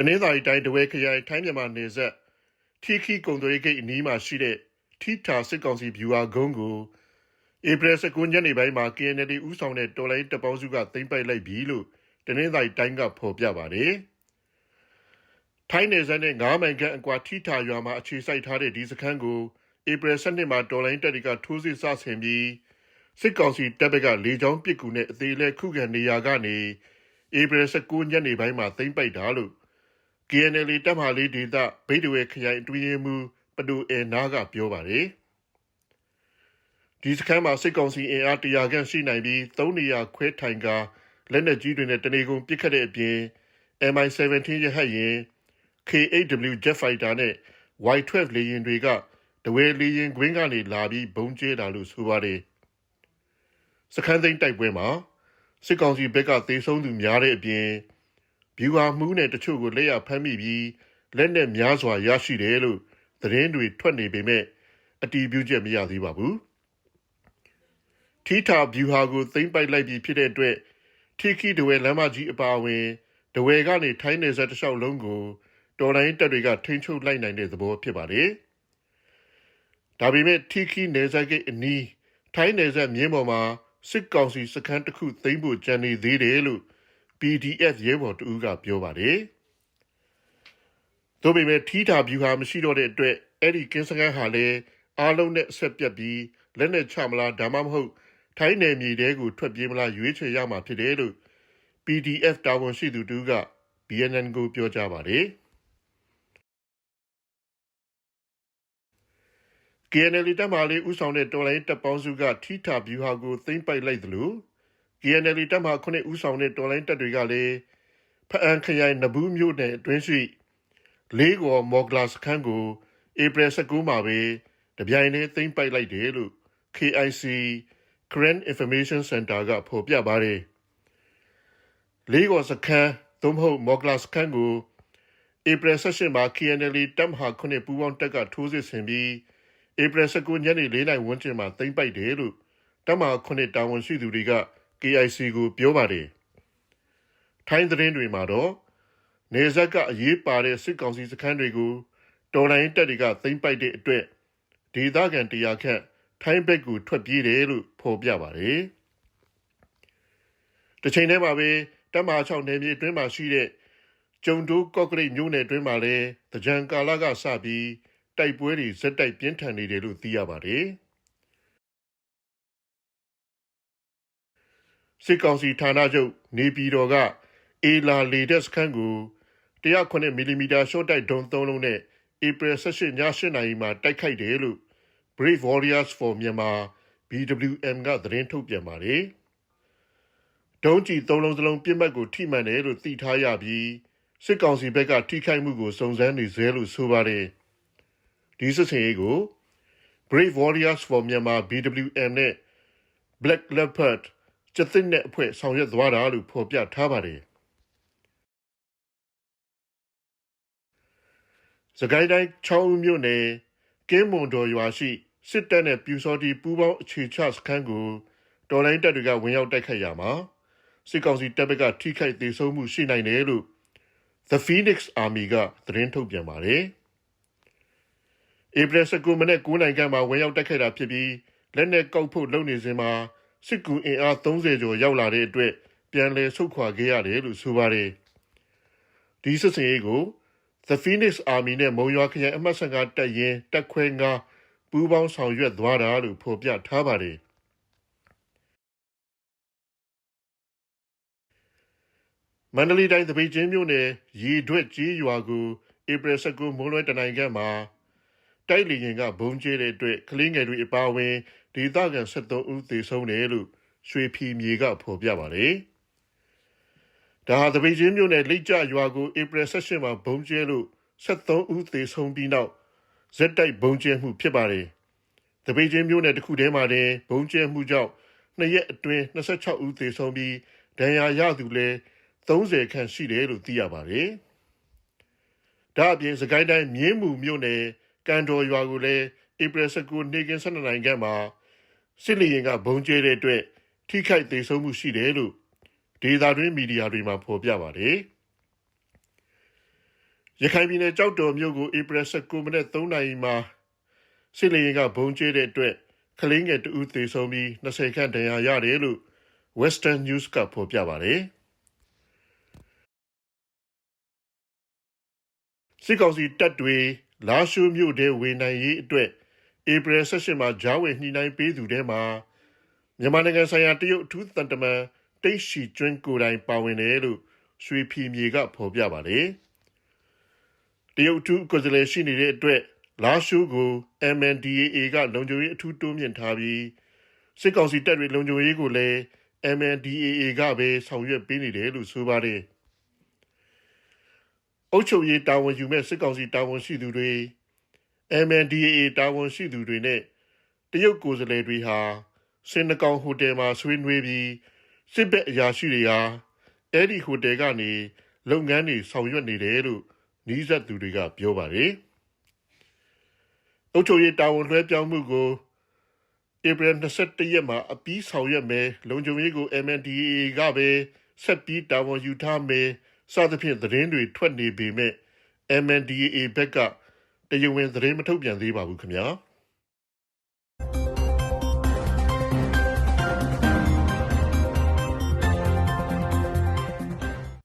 တနင်္သာရီတိုင်းတဝဲခရိုင်ထိုင်းမြန်မာနယ်စပ်ထီခီကုံသွေးဂိတ်အနီးမှာရှိတဲ့ထီထာစစ်ကောင်စီဗျူဟာကုန်းကိုဧပြီ19ရက်နေ့ပိုင်းမှာ KNL ဥဆောင်တဲ့တော်လိုင်းတပ်ပေါင်းစုကသိမ်းပိုက်လိုက်ပြီလို့တနင်္သာရီတိုင်းကဖော်ပြပါတယ်။ထိုင်းနယ်စပ်နဲ့9မိုင်ခန့်အကွာထီထာရွာမှာအခြေစိုက်ထားတဲ့ဒီစခန်းကိုဧပြီ12မှာတော်လိုင်းတပ်တွေကထိုးစစ်ဆဆင်ပြီးစစ်ကောင်စီတပ်ဘက်ကလေကြောင်းပစ်ကူနဲ့အသေးလဲခုခံနေရာကနေဧပြီ19ရက်နေ့ပိုင်းမှာသိမ်းပိုက်တာလို့ KNL တပ်မဟာလေးဒေသဗိတ်တဝဲခရိုင်အတွင်းရေးမှူးပဒိုအဲနာကပြောပါတယ်ဒီစခန်းမှာစစ်ကောင်စီအင်အားတရာခန့်ရှိနိုင်ပြီး၃နေရာခွဲထိုင်ကာလက်နက်ကြီးတွေနဲ့တနေကုန်ပစ်ခတ်တဲ့အပြင် MI17 ရဟတ်ရင် K8W Jet Fighter နဲ့ Y12 လေယာဉ်တွေကတဝဲလေယာဉ်ကွင်းကနေလာပြီးဘုံကျဲတာလို့ဆိုပါတယ်စခန်းသိမ်းတိုက်ပွဲမှာစစ်ကောင်စီဘက်ကသေဆုံးသူများတဲ့အပြင် ဗျူဟာမှုနဲ့တချို့ကိုလက်ရဖမ်းမိပြီးလက်နက်များစွာရရှိတယ်လို့သတင်းတွေထွက်နေပေမဲ့အတီးပြုချက်မရသေးပါဘူးထီထာဗျူဟာကိုသိမ့်ပိုက်လိုက်ပြီးဖြစ်တဲ့အတွက်ထီခီဒဝဲလမ်းမကြီးအပါအဝင်ဒဝဲကနေထိုင်းနယ်စပ်တစ်လျှောက်လုံးကိုတော်လိုင်းတပ်တွေကထိန်းချုပ်လိုက်နိုင်တဲ့သဘောဖြစ်ပါတယ်ဒါပေမဲ့ထီခီနယ်စပ်ကိတ်အနီးထိုင်းနယ်စပ်မြင်းပေါ်မှာစစ်ကောင်စီစခန်းတစ်ခုသိမ်းဖို့ကြံနေသေးတယ်လို့ PDF ရဲဘော်တူကပြောပါတယ်။သို့ပေမဲ့ထီထာဗျူဟာမရှိတော့တဲ့အတွက်အဲ့ဒီကင်းစကန်ဟာလည်းအားလုံးနဲ့ဆက်ပြတ်ပြီးလက်နဲ့ချမလားဒါမှမဟုတ်ထိုင်းနယ်မြေတဲကိုထွက်ပြေးမလားရွေးချယ်ရမှာဖြစ်တယ်လို့ PDF တာဝန်ရှိသူတူက BNN ကိုပြောကြားပါတယ်။ KNL တပ်မှလေးဥဆောင်တဲ့တော်လိုင်းတပ်ပေါင်းစုကထီထာဗျူဟာကိုသိမ့်ပိုက်လိုက်သလို KNL တပ်မှခုနှစ်ဦးဆောင်တဲ့တော်လိုင်းတပ်တွေကလည်းဖအံခရိုင်နဘူးမြို့နယ်အတွင်းရှိလေးကော်မော်ဂလာစခန်းကိုဧပြီ19မှာပဲတပြိုင်တည်းသိမ်းပိုက်လိုက်တယ်လို့ KIC Current Information Center ကဖော်ပြပါတယ်။လေးကော်စခန်းသို့မဟုတ်မော်ဂလာစခန်းကိုဧပြီ16မှာ KNL တပ်မဟာခုနှစ်ပူးပေါင်းတပ်ကထိုးစစ်ဆင်ပြီးဧပြီ19ညနေ4နာရီဝန်းကျင်မှာသိမ်းပိုက်တယ်လို့တပ်မဟာခုနှစ်တာဝန်ရှိသူတွေက KIC ကိုပြောပါတယ်။ထိုင်းသတင်းတွေမှာတော့နေဆက်ကအရေးပါတဲ့စစ်ကောင်စီစခန်းတွေကိုတော်လိုင်းတပ်တွေကသိမ်းပိုက်တဲ့အတွက်ဒေသခံတရားခန့်ထိုင်းဘက်ကိုထွက်ပြေးတယ်လို့ဖော်ပြပါတယ်။တစ်ချိန်တည်းမှာပဲတပ်မဟာ6နယ်မြေအတွင်းမှာရှိတဲ့ကျုံတိုးကော့ကရိတ်မြို့နယ်အတွင်းမှာလည်းတကြံကာလကစပြီးတိုက်ပွဲတွေဇက်တိုက်ပြင်းထန်နေတယ်လို့သိရပါတယ်။ စစ်ကောင်စီဌာနချုပ်နေပြည်တော်ကအေလာလေဒက်စခန်းကို109မီလီမီတာရှော့တိုက်ဒုံး3လုံးနဲ့ဧပြီ18ည8နာရီမှာတိုက်ခိုက်တယ်လို့ Brave Warriors for Myanmar BWM ကသတင်းထုတ်ပြန်ပါတယ်။ဒုံးကျည်3လုံးစလုံးပြစ်မှတ်ကိုထိမှန်တယ်လို့သိထားရပြီးစစ်ကောင်စီဘက်ကထိခိုက်မှုကိုစုံစမ်းနေဆဲလို့ဆိုပါတယ်။ဒီစစ်စင်ရေးကို Brave Warriors for Myanmar BWM နဲ့ Black Leopard ကျသစ်နဲ့အဖွဲ့ဆောင်ရွက်သွားတာလို့ဖော်ပြထားပါတယ်။စကိုင်းတိုင်းချောင်းဦးမြို့နယ်ကင်းမွန်တော်ရွာရှိစစ်တပ်နဲ့ပြူစောတီပူးပေါင်းအခြေချစခန်းကိုတော်လိုင်းတပ်တွေကဝင်ရောက်တိုက်ခိုက်ရမှာစစ်ကောင်စီတပ်ဘက်ကထိခိုက်ဒေဆုံးမှုရှိနိုင်တယ်လို့ The Phoenix Army ကသတင်းထုတ်ပြန်ပါတယ်။ဧပြီ19မိနစ်9နိုင်ခန့်မှာဝင်ရောက်တိုက်ခိုက်တာဖြစ်ပြီးလက်နက်ကောက်ဖို့လုပ်နေစဉ်မှာ စစ်ကူအင်အား30ကျော်ရောက်လာတဲ့အတွက်ပြန်လည်ဆုတ်ခွာခဲ့ရတယ်လို့ဆိုပါတယ်။ဒီစစ်စင်ရေးကို The Phoenix Army နဲ့မုံရွာခရိုင်အမှတ်ဆန်ကတပ်ရင်းတပ်ခွဲငါပူးပေါင်းဆောင်ရွက်သွားတာလို့ဖော်ပြထားပါတယ်။မန္တလေးတိုင်းသပိတ်ချင်းမြို့နယ်ရေတွက်ကြီးရွာကိုဧပြီ19မိုးလွဲတနိုင်ခန့်မှာတိုက်လီရင်ကဘုံကျဲတဲ့အတွက်ကလင်းငယ်တွေအပါအဝင် ဒေသခံ73ဦးသေဆုံးတယ်လို့ရွှေဖြီမြေကဖော်ပြပါတယ်။ဒါဟာတပိချင်းမြို့နယ်လိတ်ကြရွာကိုဧပြီ16မှာဘုံကျဲလို့73ဦးသေဆုံးပြီးနောက်ဇက်တိုက်ဘုံကျဲမှုဖြစ်ပါတယ်။တပိချင်းမြို့နယ်တစ်ခုတည်းမှာတင်ဘုံကျဲမှုကြောင့်နှစ်ရက်အတွင်း26ဦးသေဆုံးပြီးဒဏ်ရာရသူလည်း30ခန့်ရှိတယ်လို့သိရပါတယ်။ဒါအပြင်စကိုင်းတိုင်းမြင်းမှုမြို့နယ်ကန်တော်ရွာကိုလည်းဧပြီ19နေ့ကင်း12နိုင်ခန့်မှာ စစ်လီရင်ကဘုံကျဲတဲ့အတွက်ထိခိုက်ဒေဆုံးမှုရှိတယ်လို့ဒေတာတွင်းမီဒီယာတွေမှာဖော်ပြပါတယ်ရခိုင်ပြည်နယ်ကြောက်တော်မြို့ကိုဧပြီ19မိနစ်3နာရီမှာစစ်လေယာဉ်ကဘုံကျဲတဲ့အတွက်ကလေးငယ်တဦးသေဆုံးပြီး20ခန့်ဒဏ်ရာရတယ်လို့ Western News ကဖော်ပြပါတယ်စစ်ကောင်စီတပ်တွေလာရှိုးမြို့ထဲဝင်နိုင်ရေးအတွက် ဧပြီ16မှာဂျားဝင်ညှိနှိုင်းပေးသူထဲမှာမြန်မာနိုင်ငံဆိုင်ရာတရုတ်အထူးတန်တမန်တိတ်ရှိကျွန်းကိုယ်တိုင်ပါဝင်တယ်လို့ရွှေဖီမြေကဖော်ပြပါတယ်။တရုတ်အထူးကိုယ်စားလှယ်ရှိနေတဲ့အတွက်လာရှိုးကို MNDAA ကလုံခြုံရေးအထူးတိုးမြင့်ထားပြီးစစ်ကောင်စီတပ်တွေလုံခြုံရေးကိုလည်း MNDAA ကပဲဆောင်ရွက်ပေးနေတယ်လို့ဆိုပါတယ်။အုပ်ချုပ်ရေးတာဝန်ယူမဲ့စစ်ကောင်စီတာဝန်ရှိသူတွေ MNDAA တာဝန်ရှိသူတွေနဲ့တရုတ်ကိုယ်စားလှယ်တွေဟာစင်နကောင်ဟိုတယ်မှာဆွေးနွေးပြီးစစ်ဘက်အရာရှိတွေဟာအဲ့ဒီဟိုတယ်ကနေလုပ်ငန်းတွေဆောင်ရွက်နေတယ်လို့နီးစပ်သူတွေကပြောပါတယ်။အုပ်ချုပ်ရေးတာဝန်လွှဲပြောင်းမှုကိုဧပြီ21ရက်မှာအပြီးဆောင်ရွက်မယ်လုံခြုံရေးကို MNDAA ကပဲဆက်ပြီးတာဝန်ယူထားမယ်စသဖြင့်သတင်းတွေထွက်နေပေမဲ့ MNDAA ဘက်က တရားဝင်သတင်းမထုတ်ပြန်သေးပါဘူးခင်ဗျာ။